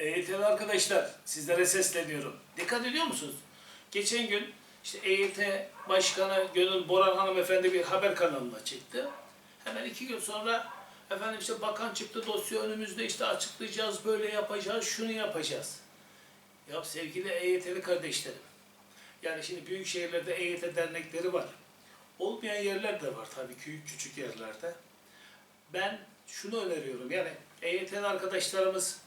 EYT'li arkadaşlar sizlere sesleniyorum. Dikkat ediyor musunuz? Geçen gün işte EYT Başkanı Gönül Boran hanımefendi bir haber kanalına çıktı. Hemen iki gün sonra efendim işte bakan çıktı dosya önümüzde işte açıklayacağız, böyle yapacağız, şunu yapacağız. Ya sevgili EYT'li kardeşlerim. Yani şimdi büyük şehirlerde EYT dernekleri var. Olmayan yerler de var tabii küçük küçük yerlerde. Ben şunu öneriyorum yani EYT'li arkadaşlarımız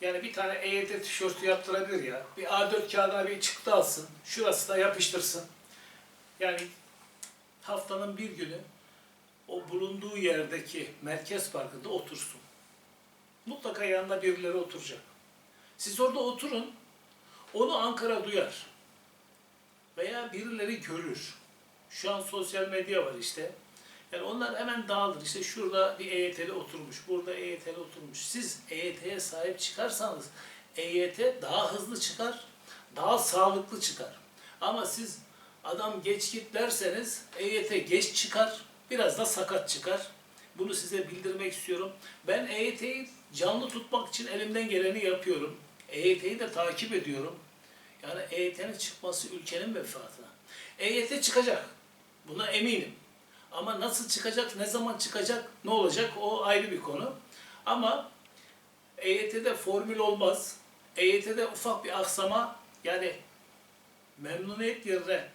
yani bir tane EYT tişörtü yaptırabilir ya. Bir A4 kağıdına bir çıktı alsın. Şurası da yapıştırsın. Yani haftanın bir günü o bulunduğu yerdeki merkez parkında otursun. Mutlaka yanında birileri oturacak. Siz orada oturun. Onu Ankara duyar. Veya birileri görür. Şu an sosyal medya var işte. Yani onlar hemen dağılır. İşte şurada bir EYT'li oturmuş, burada EYT'li oturmuş. Siz EYT'ye sahip çıkarsanız EYT daha hızlı çıkar, daha sağlıklı çıkar. Ama siz adam geç git derseniz EYT geç çıkar, biraz da sakat çıkar. Bunu size bildirmek istiyorum. Ben EYT'yi canlı tutmak için elimden geleni yapıyorum. EYT'yi de takip ediyorum. Yani EYT'nin çıkması ülkenin menfaatine. EYT çıkacak. Buna eminim. Ama nasıl çıkacak, ne zaman çıkacak, ne olacak o ayrı bir konu. Ama EYT'de formül olmaz. EYT'de ufak bir aksama yani memnuniyet yerine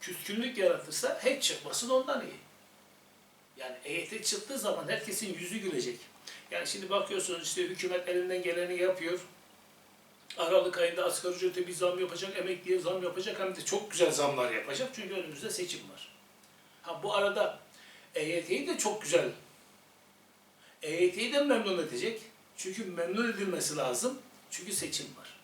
küskünlük yaratırsa hiç çıkmasın ondan iyi. Yani EYT çıktığı zaman herkesin yüzü gülecek. Yani şimdi bakıyorsunuz işte hükümet elinden geleni yapıyor. Aralık ayında asgari ücrete bir zam yapacak, emekliye zam yapacak hem de çok güzel zamlar yapacak çünkü önümüzde seçim var. Ha bu arada EYT'yi de çok güzel. EYT'yi de memnun edecek. Çünkü memnun edilmesi lazım. Çünkü seçim var.